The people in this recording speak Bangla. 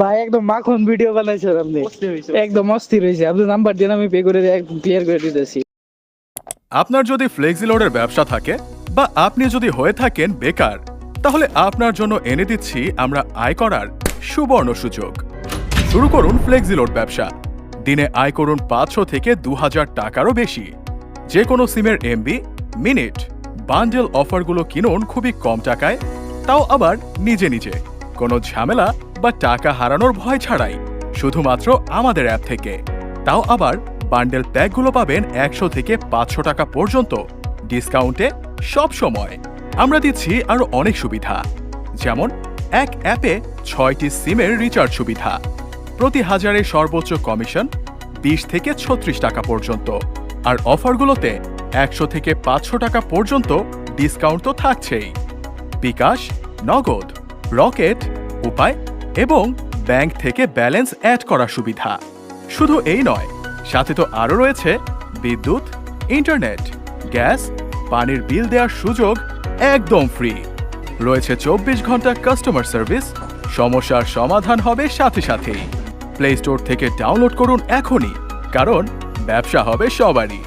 ভাই একদম মাখন ভিডিও বানাইছেন আপনি। একদম অস্থির হয়েছে আপনি নাম্বার দিয়ে আমি পে করে একদম ক্লিয়ার করে দিতেছি। আপনার যদি ফ্লেক্সিলোডের ব্যবসা থাকে বা আপনি যদি হয়ে থাকেন বেকার তাহলে আপনার জন্য এনে দিচ্ছি আমরা আয় করার সুবর্ণ সুযোগ। শুরু করুন ফ্লেক্সি লোড ব্যবসা। দিনে আয় করুন পাঁচশো থেকে দু হাজার টাকারও বেশি। যে কোনো সিমের এমবি মিনিট বান্ডেল অফারগুলো কিনুন খুবই কম টাকায় তাও আবার নিজে নিজে। কোনো ঝামেলা বা টাকা হারানোর ভয় ছাড়াই, শুধুমাত্র আমাদের অ্যাপ থেকে। তাও আবার বান্ডেল প্যাকগুলো পাবেন একশো থেকে পাঁচশো টাকা পর্যন্ত ডিসকাউন্টে সব সময়। আমরা দিচ্ছি আরও অনেক সুবিধা, যেমন এক অ্যাপে ছয়টি সিমের রিচার্জ সুবিধা। প্রতি হাজারে সর্বোচ্চ কমিশন বিশ থেকে ছত্রিশ টাকা পর্যন্ত। আর অফারগুলোতে একশো থেকে পাঁচশো টাকা পর্যন্ত ডিসকাউন্ট তো থাকছেই। বিকাশ, নগদ, রকেট, উপায় এবং ব্যাংক থেকে ব্যালেন্স অ্যাড করার সুবিধা। শুধু এই নয়, সাথে তো আরও রয়েছে বিদ্যুৎ, ইন্টারনেট, গ্যাস, পানির বিল দেওয়ার সুযোগ একদম ফ্রি। রয়েছে চব্বিশ ঘণ্টা কাস্টমার সার্ভিস, সমস্যার সমাধান হবে সাথে সাথেই। প্লে স্টোর থেকে ডাউনলোড করুন এখনই, কারণ ব্যবসা হবে সবারই।